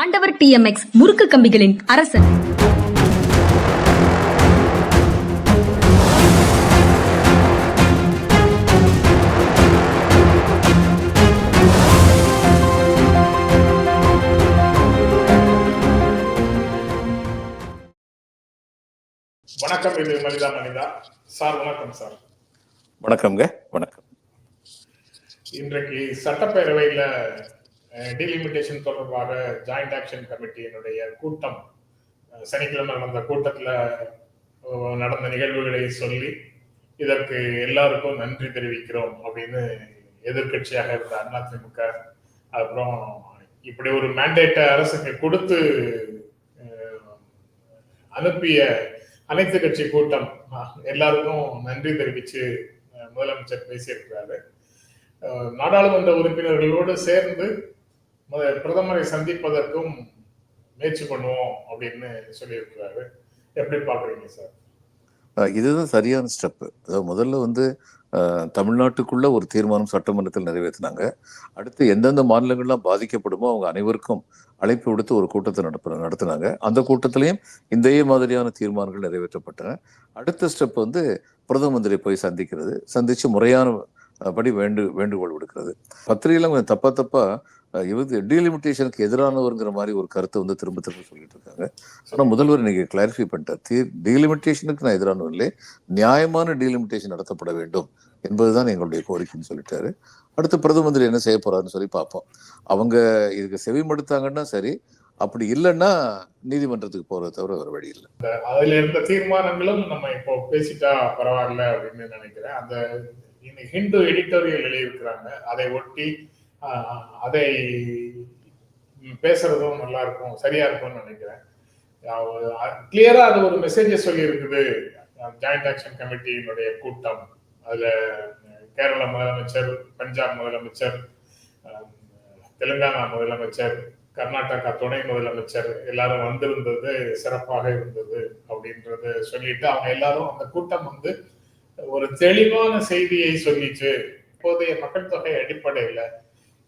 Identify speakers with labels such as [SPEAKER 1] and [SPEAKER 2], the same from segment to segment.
[SPEAKER 1] ஆண்டவர் டிஎம்எக்ஸ் முறுக்கு கம்பிகளின் அரசன்.
[SPEAKER 2] வணக்கம் இது மனிதா மனிதா. சார் வணக்கம் சார்.
[SPEAKER 3] வணக்கம்ங்க வணக்கம்.
[SPEAKER 2] இன்றைக்கு சட்டப்பேரவையில டிலிமிட்டேஷன் தொடர்பாக ஜாயிண்ட் ஆக்ஷன் கமிட்டியினுடைய கூட்டம் சனிக்கிழமை நடந்த கூட்டத்தில் நடந்த நிகழ்வுகளை சொல்லி இதற்கு எல்லாருக்கும் நன்றி தெரிவிக்கிறோம் அப்படின்னு எதிர்க்கட்சியாக இருந்த அதிமுக அப்புறம் இப்படி ஒரு மேண்டேட்டை அரசுக்கு கொடுத்து அனுப்பிய அனைத்து கட்சி கூட்டம் எல்லாருக்கும் நன்றி தெரிவித்து முதலமைச்சர் பேசியிருக்கிறாரு. நாடாளுமன்ற உறுப்பினர்களோடு சேர்ந்து பிரதமரை சந்திப்பதற்கும் முயற்சி பண்ணுவோம் அப்படின்னு சொல்லியிருக்கிறாரு. எப்படி பாக்குறீங்க சார்?
[SPEAKER 3] இதுதான் சரியான ஸ்டெப் அதாவது முதல்ல வந்து தமிழ்நாட்டுக்குள்ள ஒரு தீர்மானம் சட்டமன்றத்தில் நிறைவேற்றினாங்க. அடுத்து எந்தெந்த மாநிலங்கள்லாம் பாதிக்கப்படுமோ அவங்க அனைவருக்கும் அழைப்பு விடுத்து ஒரு கூட்டத்தை நடப்ப நடத்தினாங்க. அந்த கூட்டத்திலையும் இதே மாதிரியான தீர்மானங்கள் நிறைவேற்றப்பட்டன. அடுத்த ஸ்டெப் வந்து பிரதம மந்திரி போய் சந்திக்கிறது. சந்திச்சு முறையான படி வேண்டு வேண்டுகோள் விடுக்கிறது. பத்திரிகையில கொஞ்சம் தப்பா தப்பா இது இவங்க டீலிமிட்டேஷனுக்கு எதிரானவருங்கிற மாதிரி ஒரு கருத்தை வந்து திரும்ப திரும்ப சொல்லிட்டு இருக்காங்க. ஆனால் முதல்வர் இன்னைக்கு கிளாரிஃபை பண்ணிட்டார். தீ டீலிமிட்டேஷனுக்கு நான் எதிரானவர் இல்லை. நியாயமான டீலிமிட்டேஷன் நடத்தப்பட வேண்டும் என்பதுதான் எங்களுடைய கோரிக்கைன்னு சொல்லிட்டாரு. அடுத்து பிரதம மந்திரி என்ன செய்ய போறாருன்னு சொல்லி பார்ப்போம். அவங்க இதுக்கு செவி மடுத்தாங்கன்னா சரி அப்படி இல்லைன்னா நீதிமன்றத்துக்கு போறதை தவிர வேற வழி இல்லை.
[SPEAKER 2] அதுல இருந்த தீர்மானங்களும் நம்ம இப்போ பேசிட்டா பரவாயில்ல அப்படின்னு நினைக்கிறேன். அந்த ஹிந்து எடிட்டோரியல் எழுதியிருக்கிறாங்க. அதை ஒட்டி அதை பேசுறதும் நல்லா இருக்கும் சரியா இருக்கும்னு நினைக்கிறேன் கிளியரா அது ஒரு மெசேஜ சொல்லி இருக்குது ஜாயிண்ட் ஆக்ஷன் கமிட்டியினுடைய கூட்டம். அதுல கேரள முதலமைச்சர் பஞ்சாப் முதலமைச்சர் தெலுங்கானா முதலமைச்சர் கர்நாடகா துணை முதலமைச்சர் எல்லாரும் வந்திருந்தது சிறப்பாக இருந்தது அப்படின்றத சொல்லிட்டு அவங்க எல்லாரும் அந்த கூட்டம் வந்து ஒரு தெளிவான செய்தியை சொல்லிச்சு. இப்போதைய மக்கள் தொகை அடிப்படையில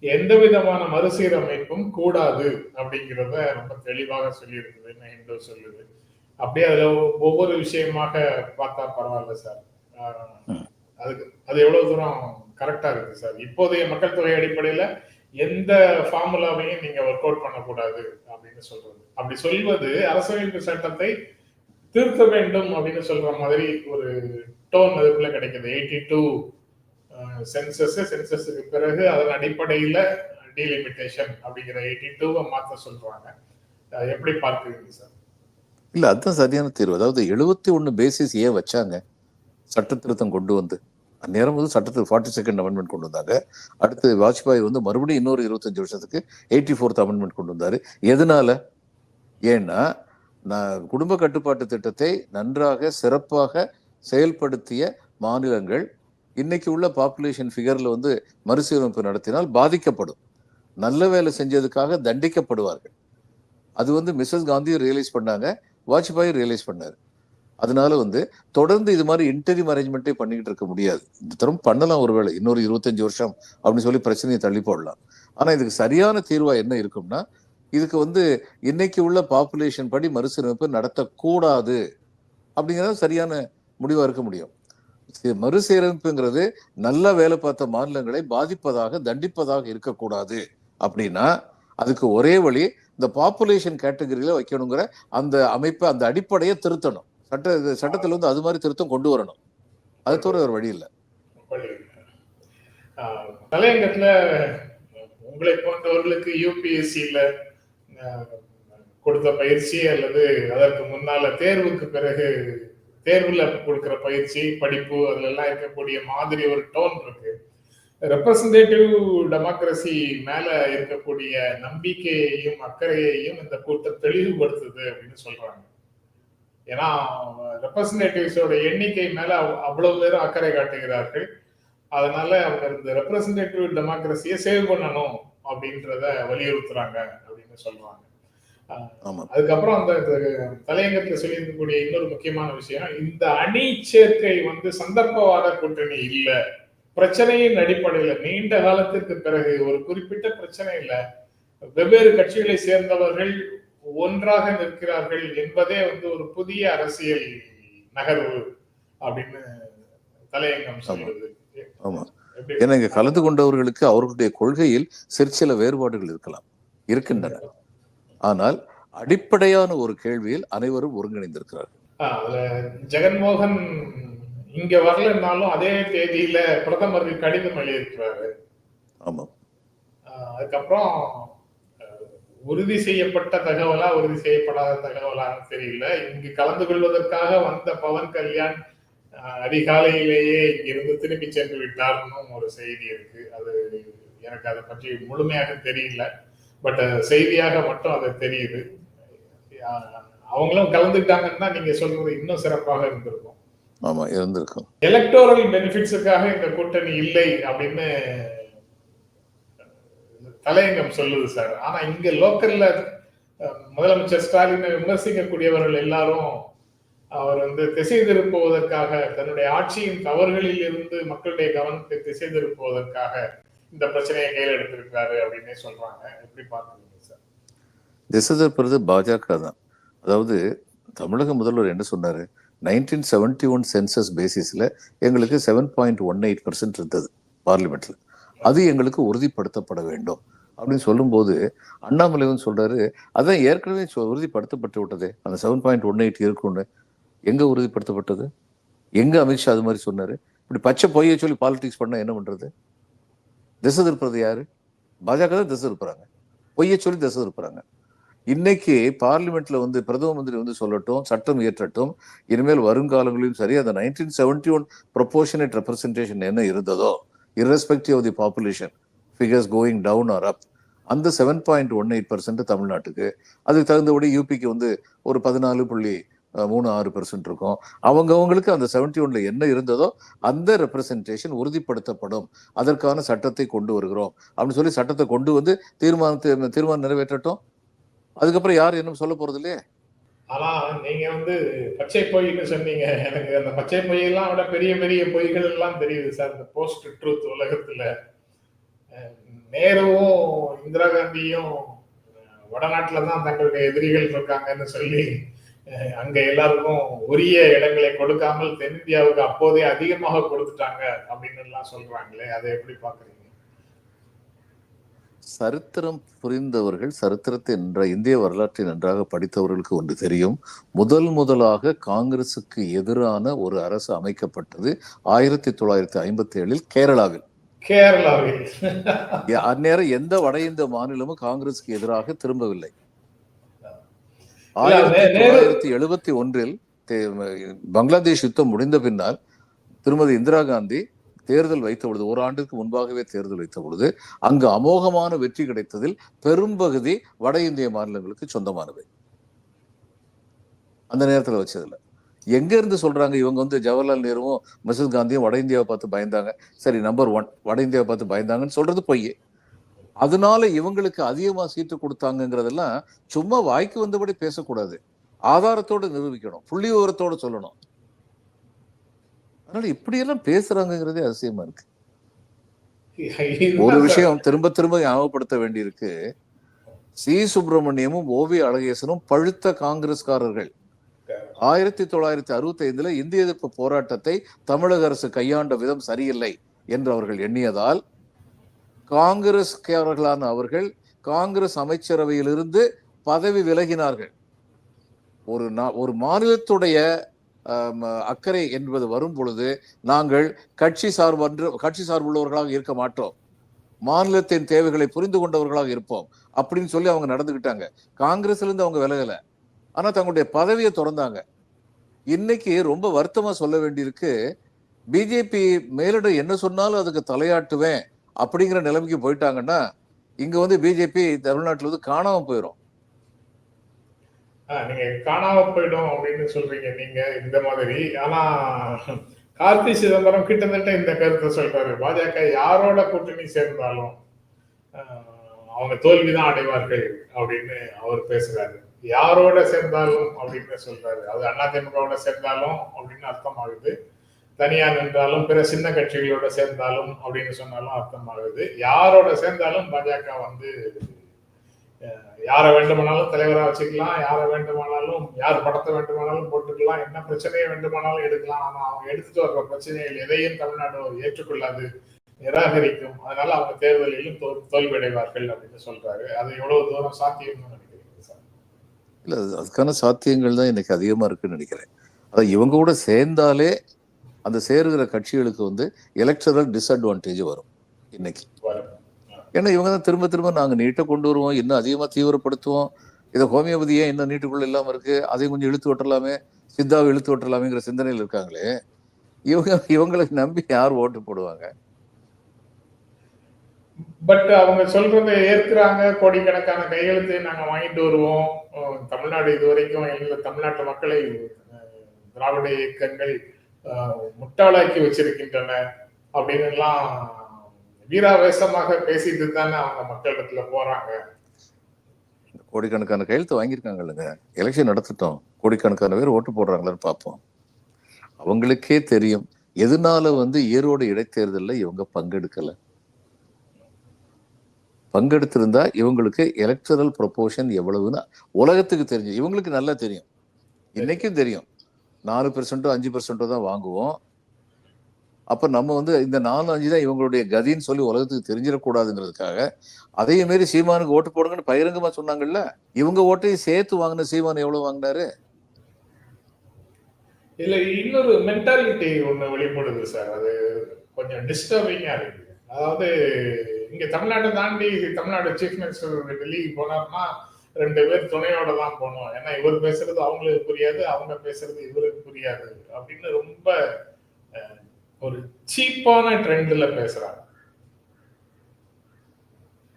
[SPEAKER 2] எந்த விதமான மறுசீரமைப்பும் கூடாது அப்படிங்கிறத ரொம்ப தெளிவாக சொல்லியிருக்குதுன்னு ஹிந்து சொல்லுது. அப்படியே அதுல ஒவ்வொரு விஷயமாக பார்த்தா பரவாயில்ல சார். அதுக்கு அது எவ்வளவு தூரம் கரெக்டா இருக்கு சார். இப்போதைய மக்கள் தொகை அடிப்படையில எந்த ஃபார்முலாவையும் நீங்க ஒர்க் அவுட் பண்ணக்கூடாது அப்படின்னு சொல்றது. அப்படி சொல்வது அரசியலமைப்பு சட்டத்தை திருத்த வேண்டும் அப்படின்னு சொல்ற மாதிரி ஒரு டோன் அதுக்குள்ள கிடைக்குது. எயிட்டி டூ சென்சஸ் சென்சஸுக்கு பிறகு அதன் அடிப்படையில் டீலிமிட்டேஷன் அப்படிங்கிற எயிட்டி டூவை மாற்ற சொல்றாங்க. எப்படி பார்க்குறீங்க சார்
[SPEAKER 3] இல்லை அதுதான் சரியான தீர்வு. அதாவது எழுபத்தி ஒன்று பேசிஸ் ஏன் வச்சாங்க? சட்ட திருத்தம் கொண்டு வந்து. அந்நேரம் வந்து சட்டத்துக்கு ஃபார்ட்டி செகண்ட் அமெண்ட்மெண்ட் கொண்டு வந்தாங்க. அடுத்து வாஜ்பாய் வந்து மறுபடியும் இன்னொரு இருபத்தஞ்சு வருஷத்துக்கு எயிட்டி ஃபோர்த் அமெண்ட்மெண்ட் கொண்டு வந்தார். எதனால? ஏன்னா நான் குடும்ப கட்டுப்பாட்டு திட்டத்தை நன்றாக சிறப்பாக செயல்படுத்திய மாநிலங்கள் இன்னைக்கு உள்ள பாப்புலேஷன் ஃபிகரில் வந்து மறுசீரமைப்பு நடத்தினால் பாதிக்கப்படும். நல்ல வேலை செஞ்சதுக்காக தண்டிக்கப்படுவார்கள். அது வந்து மிஸ்ஸஸ் காந்தியும் ரியலைஸ் பண்ணாங்க வாஜ்பாயும் ரியலைஸ் பண்ணார். அதனால வந்து தொடர்ந்து இது மாதிரி இன்டரிம் அரேஞ்ச்மெண்ட்டே பண்ணிக்கிட்டு இருக்க முடியாது. இந்த தரம் பண்ணலாம் ஒருவேளை இன்னொரு இருபத்தஞ்சு வருஷம் அப்படின்னு சொல்லி பிரச்சனையை தள்ளி போடலாம். ஆனால் இதுக்கு சரியான தீர்வாக என்ன இருக்கும்னா இதுக்கு வந்து இன்னைக்கு உள்ள பாப்புலேஷன் படி மறுசீரமைப்பு நடத்தக்கூடாது அப்படிங்கிறது சரியான முடிவாக இருக்க முடியும். மறுசீரமைப்புங்கிறது நல்ல வேலை பார்த்த மாநிலங்களை பாதிப்பதாக தண்டிப்பதாக இருக்கக்கூடாது. அப்படின்னா அதுக்கு ஒரே வழி இந்த பாப்புலேஷன் கேட்டகரியில வைக்கணுங்கிற அந்த அமைப்பை அந்த அடிப்படையை திருத்தணும். சட்ட சட்டத்தில் வந்து அது மாதிரி திருத்தம் கொண்டு வரணும். அது தவிர ஒரு வழி இல்லை.
[SPEAKER 2] தலையங்கத்துல உங்களை போன்றவர்களுக்கு யூபிஎஸ்சியில கொடுத்த பயிற்சி அல்லது அதற்கு முன்னால தேர்வுக்கு பிறகு தேர்வில் கொடுக்குற பயிற்சி படிப்பு அதுல எல்லாம் இருக்கக்கூடிய மாதிரி ஒரு டோன் இருக்கு. ரெப்ரசன்டேட்டிவ் டெமோக்ரஸி மேல இருக்கக்கூடிய நம்பிக்கையையும் அக்கறையையும் இந்த கூட்டம் தெளிவுபடுத்துது அப்படின்னு சொல்றாங்க. ஏன்னா ரெப்ரசன்டேட்டிவ்ஸோட எண்ணிக்கை மேல அவ்வளவு பேரும் அக்கறை காட்டுகிறார்கள். அதனால அவங்க இந்த ரெப்ரசன்டேட்டிவ் டெமோக்ரஸியை சேவ் பண்ணணும் அப்படின்றத வலியுறுத்துறாங்க அப்படின்னு சொல்றாங்க.
[SPEAKER 3] ஆமா.
[SPEAKER 2] அதுக்கப்புறம் அந்த தலையங்கத்துல சொல்லியிருக்கக்கூடிய இன்னொரு முக்கியமான விஷயம் இந்த அணி சேர்க்கை வந்து சந்தர்ப்பவாத கூட்டணி இல்ல. பிரச்சனையின் அடிப்படையில நீண்ட காலத்திற்கு பிறகு ஒரு குறிப்பிட்ட பிரச்சனையில வெவ்வேறு கட்சிகளை சேர்ந்தவர்கள் ஒன்றாக நிற்கிறார்கள் என்பதே வந்து ஒரு புதிய அரசியல் நகர்வு அப்படின்னு தலையங்கம் சொல்லுது.
[SPEAKER 3] ஆமா? ஏன்னா இங்க கலந்து கொண்டவர்களுக்கு அவர்களுடைய கொள்கையில் சிற்சில வேறுபாடுகள் இருக்கலாம் இருக்கின்றன. ஆனால் அடிப்படையான ஒரு கேள்வியில் அனைவரும் ஒருங்கிணைந்திருக்கிறார்கள்.
[SPEAKER 2] ஜெகன்மோகன் இங்க வரலன்னாலும் அதே தேதியில பிரதமருக்கு கடிதம் எழுதியிருக்கிறாரு.
[SPEAKER 3] ஆமா
[SPEAKER 2] ஆஹ் அதுக்கப்புறம் உறுதி செய்யப்பட்ட தகவலா உறுதி செய்யப்படாத தகவலான்னு தெரியல. இங்கு கலந்து கொள்வதற்காக வந்த பவன் கல்யாண் அதிகாலையிலேயே இங்கிருந்து திரும்பி சென்று விட்டார்னு ஒரு செய்தி இருக்கு. அது எனக்கு அதை பற்றி முழுமையாக தெரியல. பட் செய்தியாக மட்டும் அது தெரியுது. அவங்களும் கலந்துக்கிட்டாங்கன்னா நீங்க சொல்றது இன்னும் சிறப்பாக இருந்திருக்கும்.
[SPEAKER 3] ஆமா இருந்திருக்கும்.
[SPEAKER 2] எலக்டோரல் பெனிஃபிட்ஸுக்காக இந்த கூட்டணி இல்லை அப்படின்னு தலையங்கம் சொல்லுது சார். ஆனா இங்க லோக்கல்ல முதலமைச்சர் ஸ்டாலினை விமர்சிக்கக்கூடியவர்கள் எல்லாரும் அவர் வந்து திசை திருப்புவதற்காக தன்னுடைய ஆட்சியின் தவறுகளில் இருந்து மக்களுடைய கவனத்தை திசை திருப்புவதற்காக இந்த பிரச்சனையை கையில் எடுத்திருக்கிறாரு அப்படின்னே சொல்றாங்க. எப்படி பார்க்குறீங்க சார்?
[SPEAKER 3] திசை பாஜக தான். அதாவது தமிழக முதல்வர் என்ன சொன்னாரு? நைன்டீன் செவன்டி ஒன் சென்சஸ் பேசிஸில் எங்களுக்கு seven point one eight percent இருந்தது பார்லிமெண்ட்ல அது எங்களுக்கு உறுதிப்படுத்தப்பட வேண்டும். அப்படின்னு சொல்லும்போது அண்ணாமலை வந்து சொல்றாரு அதான் ஏற்கனவே சொ- உறுதிப்படுத்தப்பட்டு விட்டதே. அந்த செவன் பாயிண்ட் ஒன் எயிட் இருக்கும்னு எங்க உறுதிப்படுத்தப்பட்டது? எங்க அமித்ஷா அது மாதிரி சொன்னாரு. இப்படி பச்சை பொய்யை சொல்லி பாலிடிக்ஸ் பண்ணால் என்ன பண்றது? திசை திருப்புறது யாரு? பாஜக தான் திசை திருப்புறாங்க பொய்ய சொல்லி திசை திருப்புறாங்க இன்னைக்கு பார்லிமெண்ட்ல வந்து பிரதம மந்திரி வந்து சொல்லட்டும் சட்டம் இயற்றட்டும் இனிமேல் வருங்காலங்களிலும் சரி அந்த nineteen seventy one proportionate representation என்ன இருந்ததோ irrespective of the population figures going down or up அந்த seven point one eight percent தமிழ்நாட்டுக்கு அதுக்கு தகுந்தபடி யூபிக்கு வந்து ஒரு பதினாலு புள்ளி மூணு ஆறு பெர்சன்ட் இருக்கும். அவங்கவங்களுக்கு அந்த செவன்டி ஒன்ல என்ன இருந்ததோ அந்த ரெப்ரசன்டேஷன் உறுதிப்படுத்தப்படும். அதற்கான சட்டத்தை கொண்டு வருகிறோம். அப்படின்னு சொல்லி சட்டத்தை கொண்டு வந்து தீர்மானத்தை தீர்மானம் நிறைவேற்றட்டும். அதுக்கப்புறம் யார் என்ன சொல்ல போறது இல்லையே?
[SPEAKER 2] ஆனா நீங்க வந்து பச்சை பொய்ன்னு சொன்னீங்க. எனக்கு அந்த பச்சை பொய்யெல்லாம் விட பெரிய பெரிய பொய்கள் எல்லாம் தெரியுது சார். இந்த போஸ்ட் ட்ரூத் உலகத்துல. நேருவும் இந்திரா காந்தியும் அஹ் வடநாட்டுல தான் தங்களுடைய எதிரிகள் இருக்காங்கன்னு சொல்லி அங்க எல்லாருக்கும் உரிய இடங்களை கொடுக்காமல் தென்னிந்தியாவுக்கு அப்போதே அதிகமாக கொடுத்துட்டாங்க அப்படின்னு எல்லாம் சொல்றாங்களே அதை எப்படி பாக்குறீங்க
[SPEAKER 3] சரித்திரம் புரிந்தவர்கள் சரித்திரத்தை நன்ற இந்திய வரலாற்றை நன்றாக படித்தவர்களுக்கு ஒன்று தெரியும். முதல் முதலாக காங்கிரசுக்கு எதிரான ஒரு அரசு அமைக்கப்பட்டது ஆயிரத்தி தொள்ளாயிரத்தி ஐம்பத்தி ஏழில் கேரளாவில்.
[SPEAKER 2] கேரளாவில்.
[SPEAKER 3] அந்நேரம் எந்த வட இந்திய மாநிலமும் காங்கிரசுக்கு எதிராக திரும்பவில்லை. ஆயிரத்தி தொள்ளாயிரத்தி எழுபத்தி ஒன்றில் பங்களாதேஷ் யுத்தம் முடிந்த பின்னால் திருமதி இந்திரா காந்தி தேர்தல் வைத்த பொழுது ஒரு ஆண்டுக்கு முன்பாகவே தேர்தல் வைத்த பொழுது அங்கு அமோகமான வெற்றி கிடைத்ததில் பெரும்பகுதி வட இந்திய மாநிலங்களுக்கு சொந்தமானவை. அந்த நேரத்துல வச்சதுல எங்க இருந்து சொல்றாங்க இவங்க வந்து ஜவஹர்லால் நேருவும் மிசஸ் காந்தியும் வட இந்தியாவை பார்த்து பயந்தாங்க. சரி நம்பர் ஒன் வட இந்தியாவை பார்த்து பயந்தாங்கன்னு சொல்றது பொய் அதனால இவங்களுக்கு அதிகமா சீட்டு கொடுத்தாங்கங்கிறதெல்லாம் சும்மா வாய்க்கு வந்தபடி பேசக்கூடாது. ஆதாரத்தோடு நிரூபிக்கணும். புள்ளி விவரத்தோடு சொல்லணும். அதனால இப்படியெல்லாம் பேசுறாங்கிறதே அதிசயமா இருக்கு. ஒரு விஷயம் திரும்ப திரும்ப ஞாபகப்படுத்த வேண்டியிருக்கு. சி. சுப்பிரமணியமும் ஓவி அழகேசனும் பழுத்த காங்கிரஸ்காரர்கள். ஆயிரத்தி தொள்ளாயிரத்தி அறுபத்தி ஐந்துல இந்திய எதிர்ப்பு போராட்டத்தை தமிழக அரசு கையாண்ட விதம் சரியில்லை என்று அவர்கள் எண்ணியதால் காங்கிரஸ்காரர்களான அவர்கள் காங்கிரஸ் அமைச்சரவையிலிருந்து பதவி விலகினார்கள். ஒரு ஒரு மாநிலத்துடைய அக்கறை என்பது வரும் பொழுது நாங்கள் கட்சி சார்பன்று கட்சி சார்புள்ளவர்களாக இருக்க மாட்டோம். மாநிலத்தின் தேவைகளை புரிந்து கொண்டவர்களாக இருப்போம் அப்படின்னு சொல்லி அவங்க நடந்துக்கிட்டாங்க. காங்கிரஸ்லேருந்து அவங்க விலகலை. ஆனால் தங்களுடைய பதவியை திறந்தாங்க. இன்னைக்கு ரொம்ப வருத்தமாக சொல்ல வேண்டியிருக்கு பிஜேபி மேலிடம் என்ன சொன்னாலும் அதுக்கு தலையாட்டுவேன். அப்படிங்கிற நிலைமைக்கு போயிட்டாங்கன்னா இங்க வந்து பிஜேபி தமிழ்நாட்டில் வந்து காணாம போயிடும்
[SPEAKER 2] நீங்க காணாம போயிடும் அப்படின்னு சொல்றீங்க நீங்க இந்த மாதிரி. ஆனா கார்த்தி சிதம்பரம் கிட்டத்தட்ட இந்த கருத்தை சொல்றாரு. பாஜக யாரோட கூட்டணி சேர்ந்தாலும் அவங்க தோல்விதான் அடைவார்கள் அப்படின்னு அவர் பேசுறாரு. யாரோட சேர்ந்தாலும் அப்படின்னு சொல்றாரு. அது அதிமுகவோட சேர்ந்தாலும் அப்படின்னு அர்த்தம் ஆகுது தனியா நின்றாலும் பிற சின்ன கட்சிகளோட சேர்ந்தாலும் அப்படின்னு சொன்னாலும் அர்த்தமாகுது. யாரோட சேர்ந்தாலும் பாஜக வந்து யாரை வேண்டுமானாலும் தலைவராக வச்சுக்கலாம் யாரை வேண்டுமானாலும் யார் படத்தை வேண்டுமானாலும் போட்டுக்கலாம் என்ன பிரச்சனையை வேண்டுமானாலும் எடுக்கலாம். ஆனால் அவங்க எடுத்துட்டு வர்ற பிரச்சனைகள் எதையும் தமிழ்நாடு ஏற்றுக்கொள்ளாது நிராகரிக்கும். அதனால அவங்க தேர்தலிலும் தோ- தோல்வியடைவார்கள் அப்படின்னு சொல்றாரு. அது எவ்வளவு தூரம் சாத்தியம்னு நினைக்கிறீங்க சார்.
[SPEAKER 3] இல்லை அதுக்கான சாத்தியங்கள் தான் இன்னைக்கு அதிகமாக இருக்குன்னு நினைக்கிறேன். அதை இவங்க கூட சேர்ந்தாலே அந்த சேருகிற கட்சிகளுக்கு வந்து எலக்ட்ரல் டிஸ்அட்வான்டேஜ் வரும் இன்னைக்கு.
[SPEAKER 2] வரும்.
[SPEAKER 3] ஏன்னா இவங்க தான் திரும்ப திரும்ப நாங்க நீட்டை கொண்டு வருவோம் இன்னும் அதிகமா தீவிரப்படுத்துவோம். இதை ஹோமியோபதி ஏன் இன்னும் நீட்டுக்குள்ள இல்லாமல் இருக்கு? அதையும் கொஞ்சம் இழுத்து விட்டுறலாமே சித்தாவை இழுத்து விட்டுறலாமேங்கிற சிந்தனையில் இருக்காங்களே? இவங்க இவங்களுக்கு நம்பி யார் ஓட்டு போடுவாங்க?
[SPEAKER 2] பட் அவங்க சொல்றதை ஏற்கிறாங்க. கோடிக்கணக்கான கையெழுத்து நாங்க வாங்கிட்டு வருவோம். தமிழ்நாடு இதுவரைக்கும் எங்க தமிழ்நாட்டு மக்களை திராவிட இயக்கங்கள் முட்டாளாக்கி வச்சிருக்கின்றன அப்படின்னு எல்லாம் வீராவேசமாக பேசிட்டு தானே அவங்க மக்களிடத்துல போறாங்க.
[SPEAKER 3] கோடிக்கணக்கான கையெழுத்து வாங்கியிருக்காங்க இல்லைங்க எலெக்ஷன் நடத்திட்டோம். கோடிக்கணக்கான பேர் ஓட்டு போடுறாங்களான்னு பார்ப்போம். அவங்களுக்கே தெரியும். எதனால வந்து ஈரோடு இடைத்தேர்தல்ல இவங்க பங்கெடுக்கல? பங்கெடுத்திருந்தா இவங்களுக்கு எலக்ட்ரல் ப்ரொபோஷன் எவ்வளவுன்னு உலகத்துக்கு தெரிஞ்சு இவங்களுக்கு நல்லா தெரியும். இன்னைக்கும் தெரியும். நாலு பெர்சென்ட்டோ அஞ்சு பெர்சென்ட்டோ தான் வாங்குவோம். அப்ப நம்ம வந்து இந்த நாலு அஞ்சு தான் இவங்களுடைய கதின்னு சொல்லி உலகத்துக்கு தெரிஞ்சிடக்கூடாதுங்கிறதுக்காக அதையும் மாரி சீமானுக்கு ஓட்டு போடுங்கன்னு பகிரங்கமாக சொன்னாங்கல்ல? இவங்க ஓட்டையும் சேர்த்து வாங்கின சீமான் எவ்வளவு வாங்கினாரு?
[SPEAKER 2] இல்ல இன்னொரு மென்டாலிட்டி ஒண்ணு வெளிப்படுது சார். அது கொஞ்சம் டிஸ்டர்பிங்கா இருக்கு. அதாவது இங்க தமிழ்நாட்டை தாண்டி தமிழ்நாடு சீஃப் மினிஸ்டர் டெல்லிக்கு போனார்னா ரெண்டு பேர் துணையோட தான் போனோம். ஏன்னா இவர் பேசுறது அவங்களுக்கு புரியாது அவங்க பேசுறது இவருக்கு புரியாது அப்படின்னு ரொம்ப ஒரு சீப்பான ட்ரெண்ட்ல பேசுறாங்க.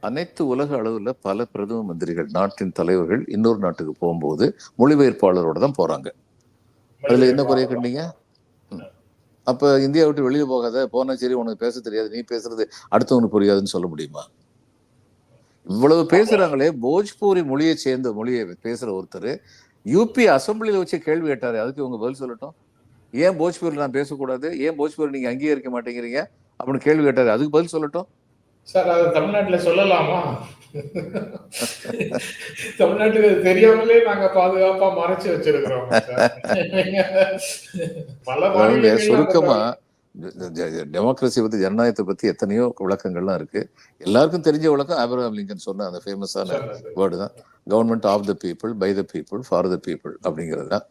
[SPEAKER 3] அனைத்து உலக அளவில் பல பிரதம மந்திரிகள் நாட்டின் தலைவர்கள் இன்னொரு நாட்டுக்கு போகும்போது மொழிபெயர்ப்பாளரோட தான் போறாங்க. அதுல என்ன குறைய கண்டீங்க அப்ப இந்தியா விட்டு வெளியே போகாத போனா சரி உனக்கு பேச தெரியாது நீ பேசுறது அடுத்தவனுக்கு புரியாதுன்னு சொல்ல முடியுமா? இவ்வளவு பேசுறாங்களே போஜ்பூரி மொழியை சேர்ந்த மொழியை பேசுற ஒருத்தர் யூபி அசம்பிளில வச்சு கேள்வி கேட்டாரு. அதுக்கு இவங்க பதில் சொல்லட்டும். ஏன் போஜ்பூரி நான் பேசக்கூடாது? ஏன் போஜ்பூரி நீங்க அங்கீகரிக்க மாட்டேங்கிறீங்க? அப்படின்னு கேள்வி கேட்டாரு. அதுக்கு பதில் சொல்லட்டும்.
[SPEAKER 2] சார் அது தமிழ்நாட்டுல சொல்லலாமா? தமிழ்நாட்டுக்கு தெரியாமலே நாங்க பாதுகாப்பா மறைச்சு வச்சிருக்கிறோம்
[SPEAKER 3] சுருக்கமா டெமோக்ரஸி பத்தி ஜனநாயகத்தை பத்தி எத்தனையோ விளக்கங்கள்லாம் இருக்கு. எல்லாருக்கும் தெரிஞ்ச விளக்கம் ஆப்ரஹாம் லிங்கன் சொன்ன அந்த ஃபேமஸான. வேர்டு தான். Government of the people by the people for the people அப்படிங்கிறது தான்.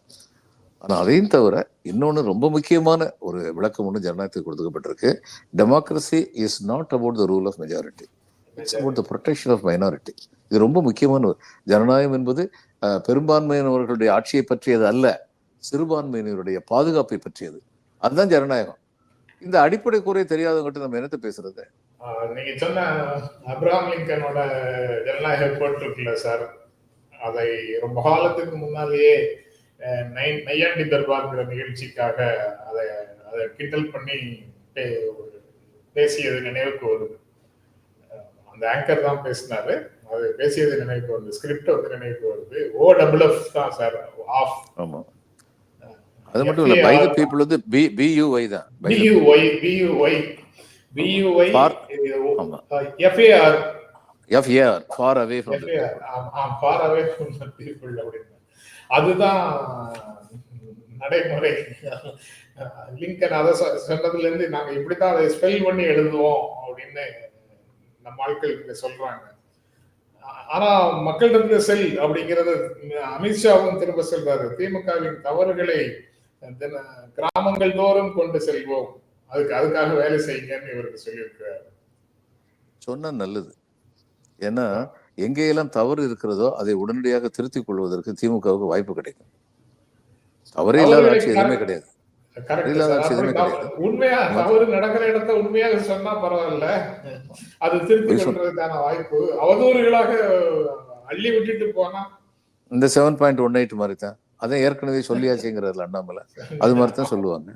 [SPEAKER 3] ஆனா அதையும் தவிர இன்னொன்னு ரொம்ப முக்கியமான ஒரு விளக்கம் ஒன்று ஜனநாயகத்துக்கு கொடுக்கப்பட்டிருக்கு. Democracy is not about the rule of majority it's about the protection of minority இது ரொம்ப முக்கியமான ஒரு- ஜனநாயகம் என்பது பெரும்பான்மையினவர்களுடைய ஆட்சியை பற்றியது அல்ல சிறுபான்மையினருடைய பாதுகாப்பை பற்றியது. அதுதான் ஜனநாயகம். இந்த அடிப்படை குறை தெரியாதவங்ககிட்ட நம்ம என்னத்த பேசுறது?
[SPEAKER 2] நீங்க சொன்ன அப்ரஹாம் லிங்கனோட ஜனநாயக கோட் இருக்குல்ல சார் அதை ரொம்ப காலத்துக்கு முன்னாலேயே நையாண்டி தர்பார்ங்கிற நிகழ்ச்சிக்காக அதை அதை கிண்டல் பண்ணி பேசியது நினைவுக்கு வருது. அந்த ஆங்கர் தான் பேசினாரு. அது பேசியது நினைவுக்கு வருது. ஸ்கிரிப்ட் வந்து நினைவுக்கு வருது. ஓ டபுள் எஃப் தான் சார். ஆஃப்
[SPEAKER 3] ஆமா. அது மட்டும் இல்ல பை த பீப்புள் வந்து பி பியூஐ தான்
[SPEAKER 2] B U Y B U Y B U Y F A R
[SPEAKER 3] F A R far away from
[SPEAKER 2] far away from the people. அப்படின்னு. அதுதான் நடைமுறை. லிங்கன் அதை சொன்னதுல இருந்து நாங்க இப்படித்தான் அதை ஸ்பெல் பண்ணி எழுதுவோம் அப்படின்னு நம்ம ஆட்கள் இங்க சொல்றாங்க. ஆனா மக்களிடத்துல செல் அப்படிங்கறது அமித்ஷாவும் திரும்ப சொல்றாரு திமுகவின் தவறுகளை கிராமங்கள் தோறும் கொண்டு செல்வோம். அதுக்கு அதுக்காக வேலை செய்யுங்கன்னு இவருக்கு சொல்லியிருக்கிறாரு.
[SPEAKER 3] சொன்னா நல்லது. ஏன்னா எங்கேயெல்லாம் தவறு இருக்கிறதோ அதை உடனடியாக திருத்திக் கொள்வதற்கு திமுகவுக்கு வாய்ப்பு கிடைக்கும். தவறே இல்லாத ஆட்சி எதுவுமே கிடையாது. இல்லாத. ஆட்சி எதுவுமே கிடையாது.
[SPEAKER 2] உண்மையா தவறு நடக்கிற இடத்த உண்மையாக சொன்னா பரவாயில்ல. அது
[SPEAKER 3] சொல்.
[SPEAKER 2] கொள்றதுக்கான வாய்ப்பு. அவதூறுகளாக அள்ளி விட்டுட்டு போனா?
[SPEAKER 3] இந்த செவன் பாயிண்ட் ஒன் எயிட் மாதிரி தான் அதான் ஏற்கனவே சொல்லியாச்சுங்கிறதுல அண்ணாமலை. அது மாதிரி தான் சொல்லுவாங்க.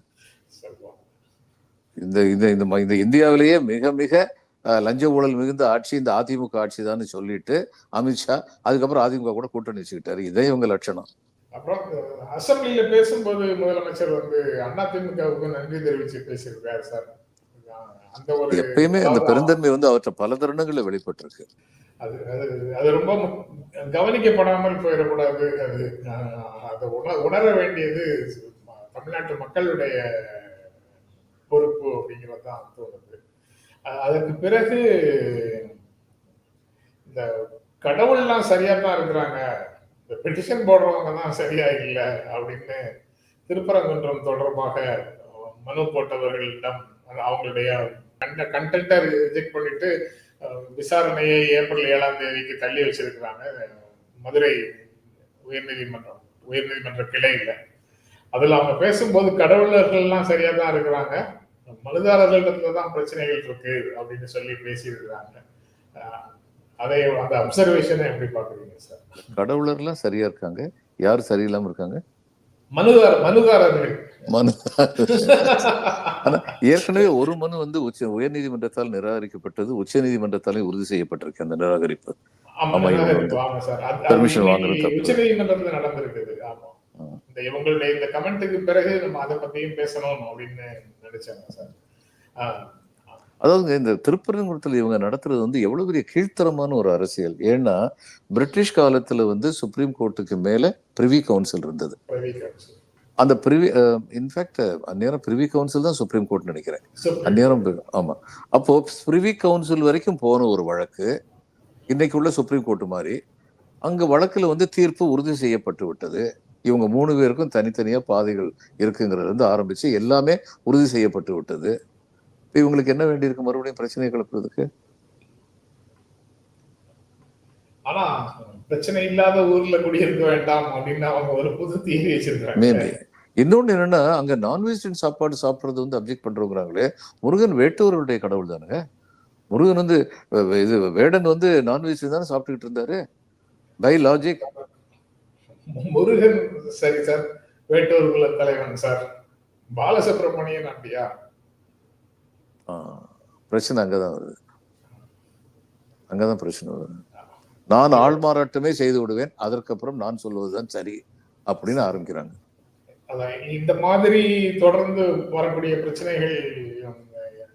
[SPEAKER 3] இந்த இந்த இந்த இந்த இந்தியாவிலேயே மிக மிக லஞ்ச ஊழல் மிகுந்த ஆட்சி இந்த அதிமுக ஆட்சி தான் சொல்லிட்டு அமித்ஷா அதுக்கப்புறம் அதிமுக கூட கூட்டணி வச்சுக்கிட்டாரு. இதே இவங்க லட்சணம்.
[SPEAKER 2] அப்புறம் அசம்பிளியில பேசும்போது முதலமைச்சர் வந்து அதிமுகவுக்கு நன்றி தெரிவிச்சு பேசியிருக்காரு சார்.
[SPEAKER 3] எப்பயுமே அந்த பெருந்தன்மை வந்து அவற்றை பல தருணங்கள்ல வெளிப்பட்டிருக்கு.
[SPEAKER 2] அது அது அது ரொம்ப கவனிக்கப்படாமல் போயிடக்கூடாது. அது அதை உண உணர வேண்டியது தமிழ்நாட்டு மக்களுடைய பொறுப்பு அப்படிங்கிறது தான் தோணுது. அதற்கு பிறகு இந்த கடவுள்லாம் சரியா தான் இருக்கிறாங்க. இந்த பெட்டிஷன் போடுறவங்க தான் சரியா இல்லை அப்படின்னு திருப்பரங்குன்றம் தொடர்பாக மனு போட்டவர்களிடம் அவங்களுடைய கண்ட கண்டென்ட்டை ரிஜெக்ட் பண்ணிட்டு விசாரணையை ஏப்ரல் ஏழாம் தேதிக்கு தள்ளி வச்சிருக்கிறாங்க மதுரை உயர்நீதிமன்றம் உயர்நீதிமன்ற கிளையில். அதில் அவங்க பேசும்போது கடவுளர்கள்லாம் சரியாக தான் இருக்கிறாங்க. மனுதாரர்களிடத்துல தான் பிரச்சனைகள் இருக்கு அப்படின்னு சொல்லி பேசியிருக்கிறாங்க. அதை அந்த அப்சர்வேஷனை எப்படி பார்க்குறீங்க சார்?
[SPEAKER 3] கடவுளர்லாம் சரியா இருக்காங்க. யார் சரியில்லாமல் இருக்காங்க?
[SPEAKER 2] மனுதார மனுதாரர்கள்
[SPEAKER 3] மனு ஆனா ஏற்கனவே ஒரு மனு வந்து உச்ச உயர்நீதிமன்றத்தால் நிராகரிக்கப்பட்டது உச்ச நீதிமன்றத்தாலே உறுதி செய்யப்பட்டிருக்கு அந்த நிராகரிப்பு.
[SPEAKER 2] இன்னைக்கு
[SPEAKER 3] வாங்குறது தப்பு.
[SPEAKER 2] உச்சநீதிமன்றத்துல நடந்திருக்குது. இந்த இவங்களுடைய இந்த கமெண்ட்டுக்கு பிறகு நம்ம அதை பத்தியும் பேசணும் அப்படின்னு நினைச்சாங்க சார்.
[SPEAKER 3] அதாவது இந்த திருப்பரங்குன்றத்தில் இவங்க நடத்துறது வந்து எவ்வளவு பெரிய கீழ்த்தரமான ஒரு அரசியல். ஏன்னா பிரிட்டிஷ் காலத்துல வந்து சுப்ரீம் கோர்ட்டுக்கு மேல பிரிவி கவுன்சில் இருந்தது. அந்த பிரிவி இன்ஃபேக்ட் அந்நேரம் பிரிவி கவுன்சில் தான் சுப்ரீம் கோர்ட் நினைக்கிறேன். அந்நேரம் பி- ஆமா. அப்போ பிரிவி கவுன்சில் வரைக்கும் போன ஒரு வழக்கு இன்னைக்கு உள்ள சுப்ரீம் கோர்ட் மாதிரி அங்க வழக்குல வந்து தீர்ப்பு உறுதி செய்யப்பட்டு விட்டது. இவங்க மூணு பேருக்கும் தனித்தனியா பாதைகள் இருக்குங்கிறதுல இருந்து ஆரம்பிச்சு எல்லாமே உறுதி செய்யப்பட்டு விட்டது. இப்ப இவங்களுக்கு என்ன வேண்டியிருக்கு? மறுபடியும் பிரச்சனை கிளப்புறதுக்கு?
[SPEAKER 2] ஆனா பிரச்சனை இல்லாத ஊர்ல குடியிருக்க வேண்டாம் அப்படின்னு அவங்க ஒரு புது தீர்வு வச்சிருக்காங்க
[SPEAKER 3] மேபி இன்னொன்னு என்னன்னா அங்க நான்வெஜிடேரியன் சாப்பாடு சாப்பிடுறது வந்து அப்ஜெக்ட் பண்றவங்கிறாங்களே முருகன் வேட்டவர்களுடைய கடவுள் தானுங்க முருகன் வந்து இது வேடன் வந்து நான்வெஜ் தானே சாப்பிட்டுக்கிட்டு இருந்தாரு? பை லாஜிக்
[SPEAKER 2] முருகன் சரி சார் வேட்டூர் குல தலைவன் சார் பாலசுப்ரமணியன் அப்படியா?
[SPEAKER 3] பிரச்சனை அங்கே தான் வருது. அங்கே தான் பிரச்சனை வருது. நான் ஆள் மாறாட்டமே செய்து விடுவேன் அதற்கப்புறம் நான் சொல்வதுதான் சரி அப்படின்னு ஆரம்பிக்கிறாங்க.
[SPEAKER 2] அதான் இந்த மாதிரி தொடர்ந்து வரக்கூடிய பிரச்சனைகள்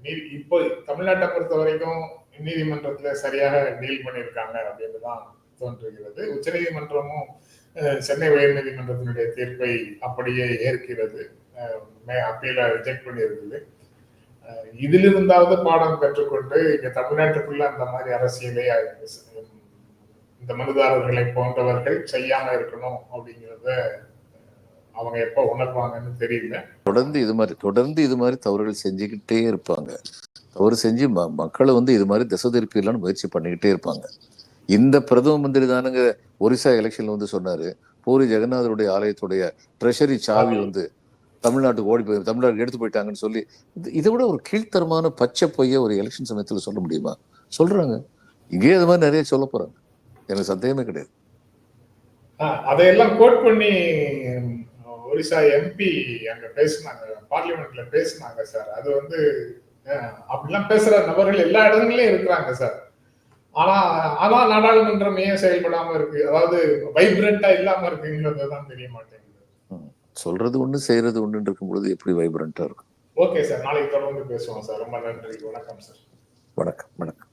[SPEAKER 2] நீ- இப்போ தமிழ்நாட்டை பொறுத்த வரைக்கும் நீதிமன்றத்துல சரியாக டீல் பண்ணியிருக்காங்க அப்படின்னு தான் தோன்றுகிறது. உச்சநீதிமன்றமும் நீதிமன்றமும் சென்னை உயர்நீதிமன்றத்தினுடைய தீர்ப்பை அப்படியே ஏற்கிறது. அப்பீல ரிஜெக்ட் பண்ணியிருக்குது. இதிலிருந்தாவது பாடம் கற்றுக்கொண்டு இங்க தமிழ்நாட்டுக்குள்ள அந்த மாதிரி அரசியலை இந்த மனுதாரர்களை போன்றவர்கள் செய்யாம இருக்கணும் அப்படிங்கிறத அவங்க எப்ப உணர்வாங்கன்னு தெரியல.
[SPEAKER 3] தொடர்ந்து இது மாதிரி தொடர்ந்து இது மாதிரி தவறுகள் செஞ்சுக்கிட்டே இருப்பாங்க. தவறு செஞ்சு ம மக்களை வந்து இது மாதிரி திசை திருப்பிடலாம்னு முயற்சி பண்ணிக்கிட்டே இருப்பாங்க. இந்த பிரதம மந்திரி தானுங்க ஒரிசா எலெக்ஷன்ல வந்து சொன்னாரு பூரி ஜெகநாதருடைய ஆலயத்துடைய ட்ரெஷரி சாவி வந்து தமிழ்நாட்டுக்கு ஓடி போய் தமிழ்நாட்டுக்கு எடுத்து போயிட்டாங்கன்னு சொல்லி இதை விட ஒரு கீழ்த்தரமான பச்சை பொய்ய ஒரு எலெக்ஷன் சமயத்தில் சொல்ல முடியுமா? சொல்றாங்க. இங்கே இது மாதிரி நிறைய சொல்ல போறாங்க. எனக்கு சந்தேகமே கிடையாது.
[SPEAKER 2] அதையெல்லாம் கோட் பண்ணி ஒரிசா எம்பி அங்க பேசினாங்க பார்லிமெண்ட்ல பேசினாங்க சார். அது வந்து அப்படிலாம் பேசுற நபர்கள் எல்லா இடங்களையும் இருக்கிறாங்க சார். ஆனா ஆனா நாடாளுமன்றம் ஏன் செயல்படாம இருக்கு? அதாவது வைப்ரண்டா இல்லாம இருக்குங்கிறது தான் தெரிய மாட்டேங்குது.
[SPEAKER 3] சொல்றது ஒண்ணு செய்யறது ஒண்ணுன்னு இருக்கும் பொழுது எப்படி வைப்ரண்டா இருக்கும்?
[SPEAKER 2] ஓகே சார் நாளைக்கு தொடர்ந்து பேசுவோம் சார் ரொம்ப நன்றி. வணக்கம் சார்
[SPEAKER 3] வணக்கம் வணக்கம்.